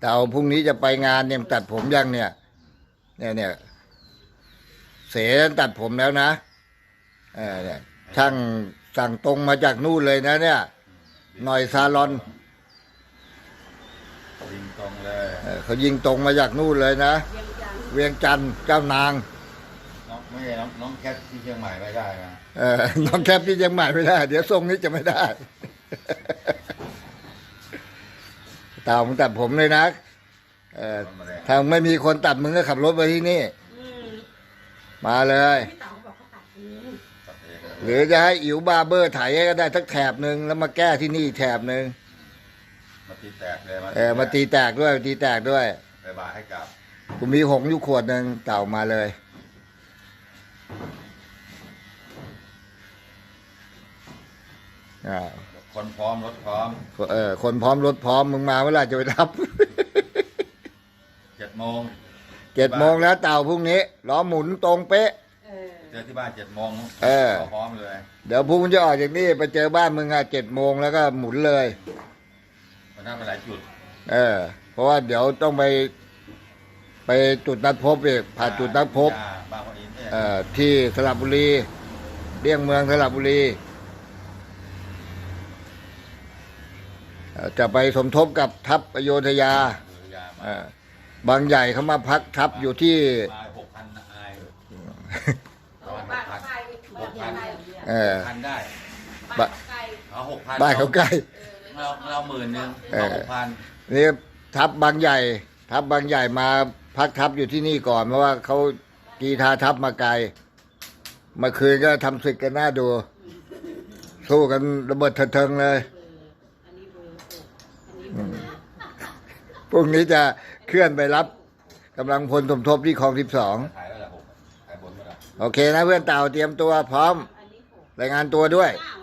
เต่าพรุ่งนี้จะไปงานเนี่ยตัดผมยังเนี่ย เนี่ยเนี่ยเสตัดผมแล้วนะเออเนี่ยช่างสั่งตรงมาจากนู่นเลยนะ เนี่ย หน่อยซาลอนยิงตรงเลยเออเขายิงตรงมาจากนู่นเลยนะเวียงจันทร์เวียงจันทร์เจ้านางน้องไม่ใช่น้องน้องแคทที่เชียงใหม่ไม่ได้นะเออน้องแคปที่ยังใหม่ไม่ได้ เดี๋ยวทรงนี้จะไม่ได้เต่ามึงตัดผมเลยนะเออมาเลยถ้าไม่มีคนตัดมึงก็ขับรถมาที่นี่ อืมมาเลย พี่เต๋าบอกเขาตัดเองตัดเองหรือจะให้อิ๋วบาร์เบอร์ไถให้ก็ได้สักแถบหนึ่งแล้วมาแก้ที่นี่อีกแถบหนึ่งมาตีแตกเลยเออมาตีแตกด้วยตีแตกด้วย ไปบ่ายให้กลับกูมีหงส์อยู่ขวดหนึ่งเต่ามาเลย อ่า คนพร้อมรถพร้อมเออคนพร้อมรถพร้อมมึงมาเมื่อไหร่จะไปรับ เจ็ดโมงเจ็ดโมงแล้วเต่าพรุ่งนี้ล้อหมุนตรงเป๊ะเออเจอที่บ้านเจ็ดโมงเออ พร้อมเลยเดี๋ยวพรุ่งนี้จะออกจากนี่ไปเจอบ้านมึงอะเจ็ดโมงแล้วก็หมุนเลยมันน่าไปหลายจุด เออ เพราะว่าเดี๋ยวต้องไป ไปจุดนัดพบอีกผ่านจุดนัดพบอ่าบางปะอินเนี่ยเอ่อที่สระบุรีเลี่ยงเมืองสระบุรีเอ่อ จะไปสมทบกับทัพอโยธยาเรือยามาเอ่อบางใหญ่เขามาพักทัพอยู่ที่มาหกพันอายเอาบ้านเขาใกล้บ้านเขาใกล้เออพันได้บ้านเขาใกล้เอาหกพันบ้านเขาใกล้ เราเราหมื่นหนึ่งเออ เอาหกพันนี่ทัพบางใหญ่ ทัพบางใหญ่มาพักทัพอยู่ที่นี่ก่อน เพราะว่าเขากีทาทัพมาไกลเมื่อคืนก็ทำศึกกันหน้าดู สู้กันระเบิดเถิงๆเลย อันนี้เบอร์หกอันนี้เบอร์ พรุ่งนี้จะเคลื่อนไปรับกำลังพลสมทบที่คลองสิบสองขายแล้วละหกขายบนก็ได้โอเคนะเพื่อนเต่าเตรียมตัวพร้อมอันนี้หกรายงานตัวด้วยเก้า